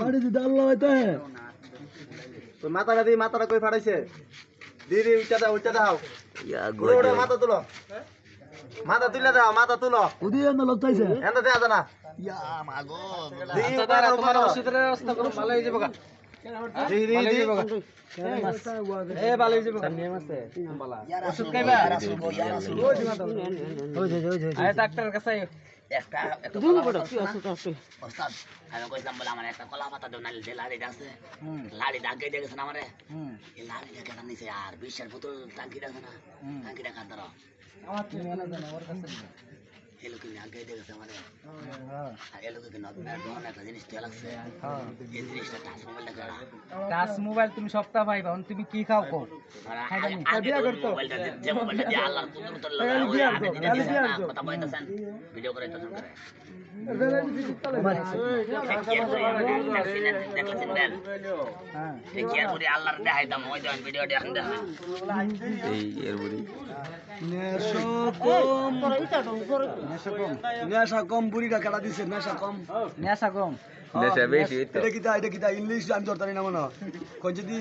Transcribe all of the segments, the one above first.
বাড়ি দিতে আল্লাহ হইতে। তোর মাথাটা দিয়ে মাথাটা কই ফাটাইছে? দি দি উচ্চা দাও উচ্চা দাও। উড়ে মাথা তুলো। মাথা তুলে দাও মাথা তুলো। উদি এন্দ লোক চাইছে। এন্দ দেয়া জানা ইয়া মাগো দি উপরে তোমার ওষুধের ব্যবস্থা করো ভালো হয়ে যাবে দি দি দি। এ ভালো হইছে বকা নিয়ম আছে ওষুধ খাইবা? ওই যে ওই যে আয় ডাক্তার কাছে একটা একটা কলা পাতা ওস্তাদ আমি কইছিলাম বলে আমার একটা কলা পাতা দাও নাহলে যে লাড়িটা আছে লাড়ি আগে দিয়ে গেছে না আমারে? এই লাড়িটা কেটে নিছে আর বিশ্বের বোতল টাঙ্কিটা আছে না? টাঙ্কিটা কাট ধরো এই লোকে আগে দিয়ে গেছে আমারে আর এই লোকে একটা জিনিস দেওয়া লাগছে এই জিনিসটা টাচ মোবাইলটা মোবাইল তুমি সপ্তাহ পাইবা তুমি কি খাও কো ভিডিও করে আল্লাহর দেখাইতাম ওই যখন ভিডিও দেখেন দেখা নেশা কম। বুড়িটা কাটা দিছে? নেশা কম। নেশা কম। নেশা বেশি এটা কিতা এটা কিতা ইংলিশ আমি ধরতারি না মনে কই যদি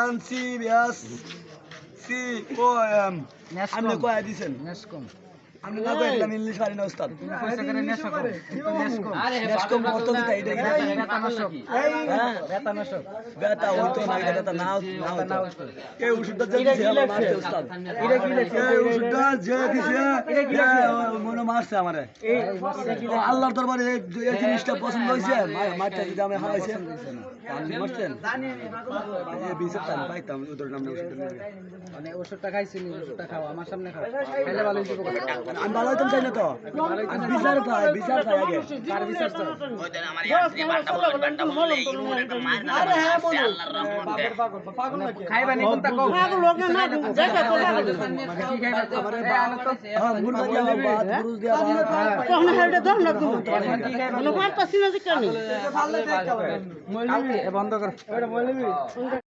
N C S C O M. আপনি কয় দিছেন। নেশ কম। আমি না কই ইংলিশ পারি না ওস্তাদ পয়সা করে। নেশা কম নেশ কম নেশ দিতা এটা কিতা বেতানাশক হ্যাঁ বেতানাশক বেতা হইতো না এটা বেতা নাও নাও এই ওষুধটা যে দিছে আমার মারছে ওস্তাদ এটা কি লেখছে? এই ওষুধটা যে দিছে এটা কি মনে মারছে আমারে। আল্লাহর দরবারে এই জিনিসটা পছন্দ হইছে মারটা যদি আমি হারাইছে। আপনি মারছেন? এই বিষয় তান পাইতাম ওদের নাম ওষুধ মানে ওষুধটা ওষুধটা খাও আমার সামনে খাও খাইলে ভালো আমি ভালো হইতাম চাই না তো। আমি বিচার খাই বিচার খাই আগে। কার বিচার চাও খাইবা নি কোনটা কও কি খাইবা তো এ তো হ্যাঁ মুরগা দিয়া ভাত গুরুজ দিয়া ভাত কি খাইবা ভালো এ বন্ধ কর।